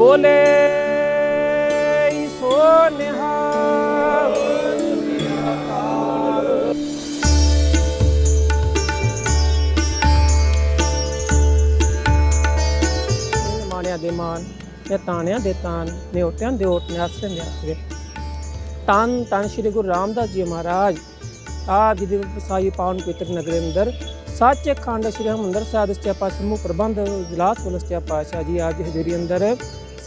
ਬੋਲੇ ਸੋ ਨਿਹਾਲ ਮਾਣਿਆ ਦੇ ਮਾਨ ਤੇ ਤਾਣਿਆਂ ਦੇ ਤਾਨ ਨਿਉਟਿਆਂ ਦੇ ਓਟ ਨੇ ਆਸਰੇ ਤਨ ਤਨ ਸ੍ਰੀ ਗੁਰੂ ਰਾਮਦਾਸ ਜੀ ਮਹਾਰਾਜ ਆਪ ਜੀ ਦੇ ਵਸਾਈ ਪਾਵਨ ਪਵਿੱਤਰ ਨਗਰ ਅੰਦਰ ਸੱਚੇ ਖੰਡ ਸ੍ਰੀ ਹਰਿਮੰਦਰ ਸਾਹਿਬ ਦੇ ਸਟਿਆ ਪਾਸ ਸਮੂਹ ਪ੍ਰਬੰਧ, ਜਲਾਸ ਪੁਲਿਸ ਸਟਿਆ ਪਾਸ਼ਾ ਜੀ ਆਪ ਦੀ ਹਜ਼ੂਰੀ ਅੰਦਰ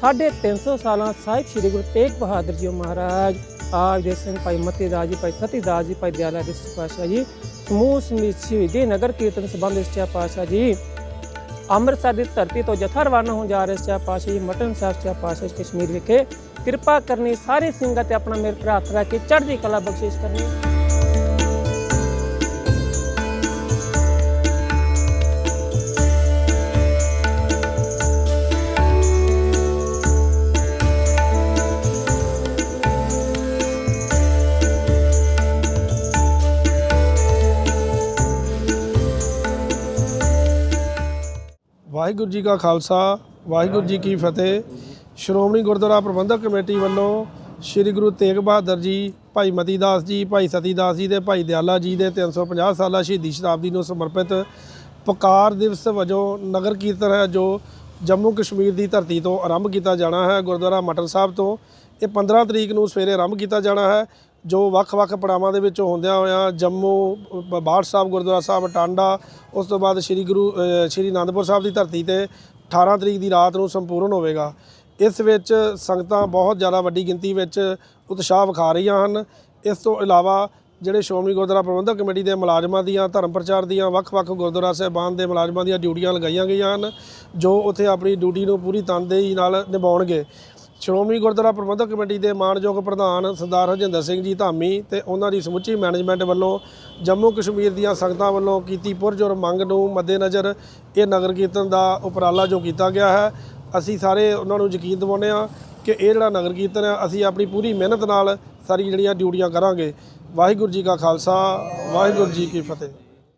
ਸਾਢੇ 300 ਸਾਲਾਂ ਸਾਹਿਬ ਸ੍ਰੀ ਗੁਰੂ ਤੇਗ ਬਹਾਦਰ ਜੀ ਮਹਾਰਾਜ ਆਪ ਸਿੰਘ ਭਾਈ ਮਤੀ ਦਾਸ ਜੀ, ਭਾਈ ਸਤੀ ਦਾਸ ਜੀ, ਭਾਈ ਦਿਆਲਾ ਜੀ ਪਾਸ਼ਾ ਜੀ, ਸਮੂਹ ਸਮੇਤ ਸ਼ਹੀਦੀ ਨਗਰ ਕੀਰਤਨ ਸੰਬੰਧ ਸਟਿਆ ਪਾਸ਼ਾ ਜੀ, ਅੰਮ੍ਰਿਤਸਰ ਦੀ ਧਰਤੀ ਤੋਂ ਜਥਾ ਰਵਾਨਾ ਹੋਣ ਜਾ ਰਹੇ ਸੱਚਾ ਪਾਤਸ਼ਾਹ ਜੀ, ਮਟਨ ਸਾਹਿਬ ਸੱਚਾ ਪਾਤਸ਼ਾਹ ਜੀ, ਕਸ਼ਮੀਰ ਵਿਖੇ ਕਿਰਪਾ ਕਰਨੀ ਸਾਰੇ ਸਿੰਘਾਂ ਤੇ ਆਪਣਾ ਮੇਰ ਭਰਾ ਰੱਖ ਕੇ ਚੜ੍ਹਦੀ ਕਲਾ ਬਖਸ਼ਿਸ਼ ਕਰਨੀ। ਵਾਹਿਗੁਰੂ ਜੀ ਕਾ ਖਾਲਸਾ, ਵਾਹਿਗੁਰੂ ਜੀ ਕੀ ਫਤਿਹ। ਸ਼੍ਰੋਮਣੀ ਗੁਰਦੁਆਰਾ ਪ੍ਰਬੰਧਕ ਕਮੇਟੀ ਵੱਲੋਂ ਸ੍ਰੀ ਗੁਰੂ ਤੇਗ ਬਹਾਦਰ ਜੀ, ਭਾਈ ਮਤੀ ਦਾਸ ਜੀ, ਭਾਈ ਸਤੀ ਦਾਸ ਜੀ ਤੇ ਭਾਈ ਦਿਆਲਾ ਜੀ ਦੇ 350 ਸਾਲਾ ਸ਼ਹੀਦੀ ਸ਼ਤਾਬਦੀ ਨੂੰ ਸਮਰਪਿਤ ਪੁਕਾਰ ਦਿਵਸ ਵਜੋਂ ਨਗਰ ਕੀਰਤਨ ਹੈ, ਜੋ ਜੰਮੂ ਕਸ਼ਮੀਰ ਦੀ ਧਰਤੀ ਤੋਂ ਆਰੰਭ ਕੀਤਾ ਜਾਣਾ ਹੈ। ਗੁਰਦੁਆਰਾ ਮਟਰ ਸਾਹਿਬ ਤੋਂ ਇਹ 15 ਤਰੀਕ ਨੂੰ ਸਵੇਰੇ ਆਰੰਭ ਕੀਤਾ ਜਾਣਾ ਹੈ। ਜੋ ਵੱਖ-ਵੱਖ ਪੜਾਵਾਂ ਦੇ ਵਿੱਚੋਂ ਹੁੰਦਿਆਂ ਹੋਇਆਂ ਜੰਮੂ, ਬ- ਬਾੜ ਸਾਹਿਬ, ਗੁਰਦੁਆਰਾ ਸਾਹਿਬ, ਟਾਂਡਾ, ਉਸ ਤੋਂ ਬਾਅਦ ਸ੍ਰੀ ਗੁਰੂ ਸ੍ਰੀ ਅਨੰਦਪੁਰ ਸਾਹਿਬ ਦੀ ਧਰਤੀ ਤੇ 18 ਤਰੀਕ ਦੀ ਰਾਤ ਨੂੰ ਸੰਪੂਰਨ ਹੋਵੇਗਾ। ਇਸ ਵਿੱਚ ਸੰਗਤਾਂ ਬਹੁਤ ਜ਼ਿਆਦਾ ਵੱਡੀ ਗਿਣਤੀ ਵਿੱਚ ਉਤਸ਼ਾਹ ਵਿਖਾ ਰਹੀਆਂ ਹਨ। ਇਸ ਤੋਂ ਇਲਾਵਾ ਜਿਹੜੇ ਸ਼੍ਰੋਮਣੀ ਗੁਰਦੁਆਰਾ ਪ੍ਰਬੰਧਕ ਕਮੇਟੀ ਦੇ ਮੁਲਾਜ਼ਮਾਂ ਦੀਆਂ, ਧਰਮ ਪ੍ਰਚਾਰ ਦੀਆਂ ਵੱਖ-ਵੱਖ ਗੁਰਦੁਆਰਾ ਸਾਹਿਬਾਨ ਦੇ ਮੁਲਾਜ਼ਮਾਂ ਦੀਆਂ ਡਿਊਟੀਆਂ ਲਗਾਈਆਂ ਗਈਆਂ ਹਨ, ਜੋ ਉੱਥੇ ਆਪਣੀ ਡਿਊਟੀ ਨੂੰ ਪੂਰੀ ਤਨਦੇਹੀ ਨਾਲ ਨਿਭਾਉਣਗੇ। ਸ਼੍ਰੋਮਣੀ ਗੁਰਦੁਆਰਾ ਪ੍ਰਬੰਧਕ ਕਮੇਟੀ ਦੇ ਮਾਣਯੋਗ ਪ੍ਰਧਾਨ ਸਰਦਾਰ ਹਰਜਿੰਦਰ ਸਿੰਘ ਜੀ ਧਾਮੀ ਤੇ ਉਹਨਾਂ ਦੀ ਸਮੁੱਚੀ ਮੈਨੇਜਮੈਂਟ ਵੱਲੋਂ ਜੰਮੂ ਕਸ਼ਮੀਰ ਦੀਆਂ ਸੰਗਤਾਂ ਵੱਲੋਂ ਕੀਤੀ ਪੁਰਜੋਰ ਮੰਗ ਨੂੰ ਮੱਦੇਨਜ਼ਰ ਇਹ ਨਗਰ ਕੀਰਤਨ ਦਾ ਉਪਰਾਲਾ ਜੋ ਕੀਤਾ ਗਿਆ ਹੈ, ਅਸੀਂ ਸਾਰੇ ਉਹਨਾਂ ਨੂੰ ਯਕੀਨ ਦਿਵਾਉਂਦੇ ਹਾਂ ਕਿ ਇਹ ਜਿਹੜਾ ਨਗਰ ਕੀਰਤਨ ਹੈ, ਅਸੀਂ ਆਪਣੀ ਪੂਰੀ ਮਿਹਨਤ ਨਾਲ ਸਾਰੀ ਜਿਹੜੀਆਂ ਡਿਊਟੀਆਂ ਕਰਾਂਗੇ। ਵਾਹਿਗੁਰੂ ਜੀ ਕਾ ਖਾਲਸਾ, ਵਾਹਿਗੁਰੂ ਜੀ ਕੀ ਫਤਿਹ।